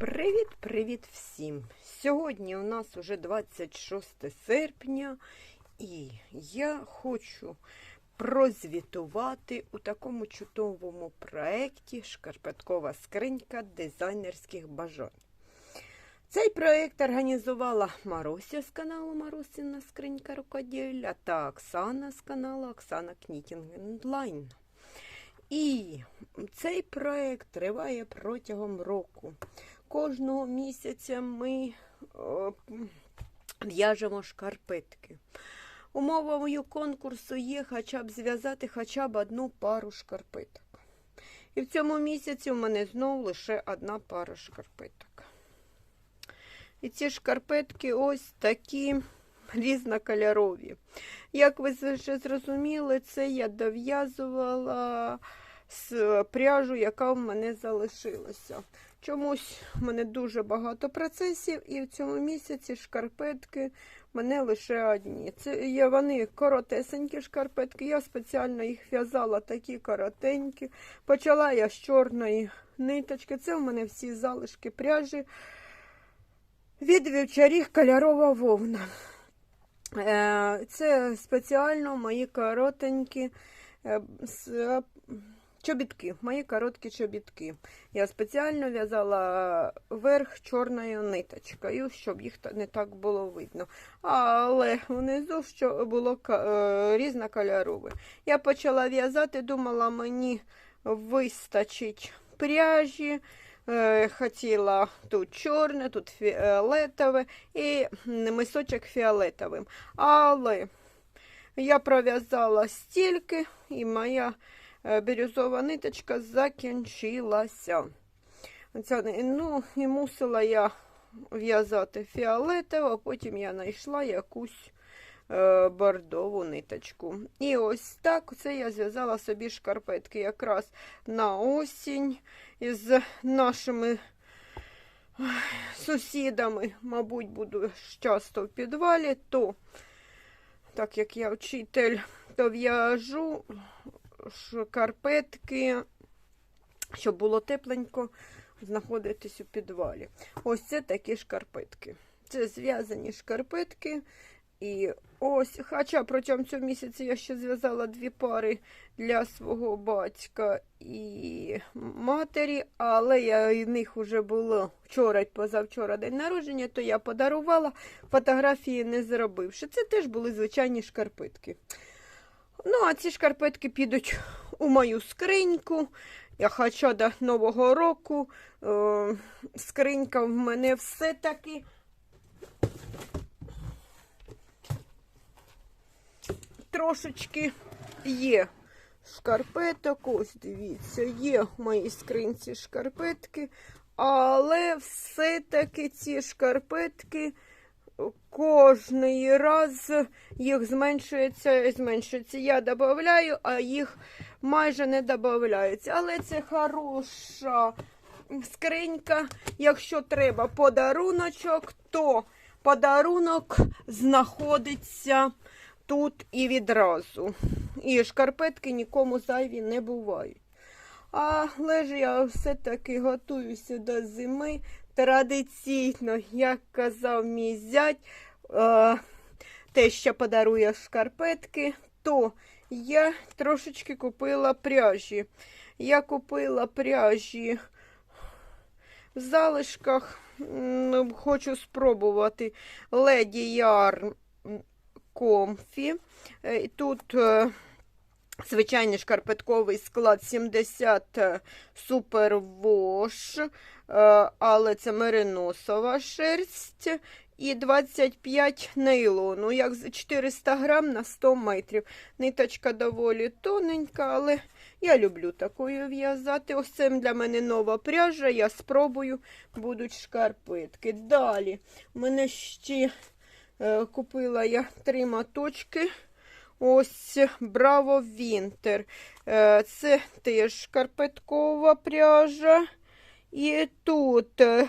Привіт-привіт всім! Сьогодні у нас уже 26 серпня, і я хочу прозвітувати у такому чудовому проєкті Шкарпеткова скринька дизайнерських бажань. Цей проєкт організувала Маруся з каналу Марусина Скринька рукоділля та Оксана з каналу Оксана Кнітінг Онлайн. І цей проєкт триває протягом року. Кожного місяця ми в'яжемо шкарпетки. Умовою конкурсу є хоча б зв'язати хоча б одну пару шкарпеток. І в цьому місяці у мене знову лише одна пара шкарпеток. І ці шкарпетки ось такі різнокольорові. Як ви вже зрозуміли, це я дов'язувала з пряжу, яка в мене залишилася. Чомусь в мене дуже багато процесів, і в цьому місяці шкарпетки в мене лише одні. Це є вони коротесенькі шкарпетки. Я спеціально їх в'язала такі коротенькі. Почала я з чорної ниточки. Це в мене всі залишки пряжі від вівчарів кольорова вовна. Е, Це спеціально мої коротенькі е, чобітки, мої короткі чобітки. Я спеціально в'язала верх чорною ниточкою, щоб їх не так було видно. Але внизу що було е, різнокольорове. Я почала в'язати, думала, мені вистачить пряжі. Е, Хотіла тут чорне, тут фіолетове і мисочок фіолетовим. Але я пров'язала стільки, і моя бірюзова ниточка закінчилася. Оця, ну, і мусила я в'язати фіолетово, а потім я знайшла якусь е, бордову ниточку. І ось так це я зв'язала собі шкарпетки якраз на осінь із нашими сусідами, мабуть, буду часто в підвалі, то, так як я вчитель, то в'яжу шкарпетки, щоб було тепленько знаходитись у підвалі. Ось це такі шкарпетки. Це зв'язані шкарпетки. І ось, хоча протягом цього місяця я ще зв'язала дві пари для свого батька і матері, але я в них вже було вчора позавчора день народження, то я подарувала, фотографії не зробивши. Це теж були звичайні шкарпетки. Ну, а ці шкарпетки підуть у мою скриньку. Я хоча до Нового року е, скринька в мене все-таки. Трошечки є шкарпеток. Ось дивіться, є в моїй скринці шкарпетки, але все-таки ці шкарпетки кожний раз їх зменшується і зменшується. Я додаю, а їх майже не додається. Але це хороша скринька. Якщо треба подаруночок, то подарунок знаходиться тут і відразу. І шкарпетки нікому зайві не бувають. Але ж я все-таки готуюся до зими. Традиційно, як казав мій зять, е, те, що подарує шкарпетки, то я трошечки купила пряжі. Я купила пряжі в залишках. Хочу спробувати Леді Ярн Комфі. Тут е, звичайний шкарпетковий склад 70 Супер Вош, е, але це мериносова шерсть. І 25 нейлону, як 400 грам на 100 метрів. Ниточка доволі тоненька, але я люблю такою в'язати. Ось це для мене нова пряжа. Я спробую, будуть шкарпетки. Далі в мене ще е, купила я три моточки. Ось Браво Вінтер. Е, Це теж шкарпеткова пряжа. І тут е,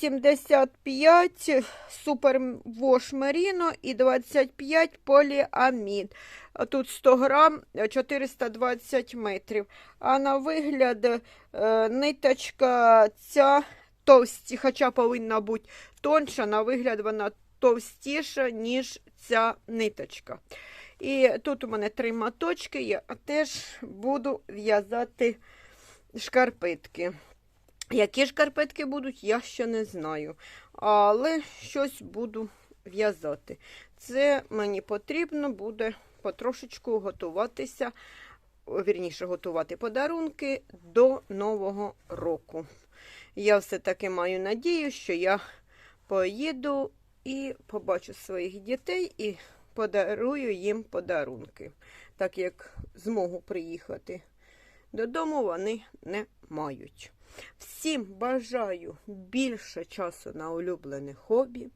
75 Супер Вош Меріно і 25 поліамід. Тут 100 грам 420 метрів. А на вигляд е, ниточка ця товсті, хоча повинна бути тонша, на вигляд вона товстіша, ніж ця ниточка. І тут у мене три моточки, я теж буду в'язати шкарпетки. Які шкарпетки будуть, я ще не знаю. Але щось буду в'язати. Це мені потрібно буде потрошечку готуватися, вірніше, готувати подарунки до Нового року. Я все-таки маю надію, що я поїду і побачу своїх дітей і подарую їм подарунки. Так як змогу приїхати додому, вони не мають. Всім бажаю більше часу на улюблене хобі.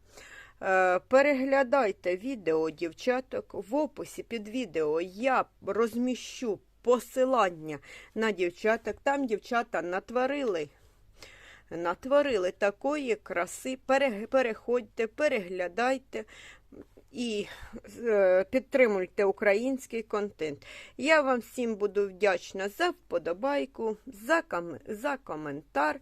Е, Переглядайте відео дівчаток. В описі під відео я розміщу посилання на дівчаток. Там дівчата натворили. Натворили такої краси. Переходьте, переглядайте і е, підтримуйте український контент. Я вам всім буду вдячна за вподобайку, за, ком- за коментар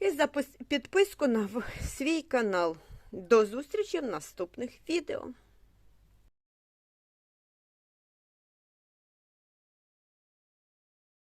і за підписку на свій канал. До зустрічі в наступних відео.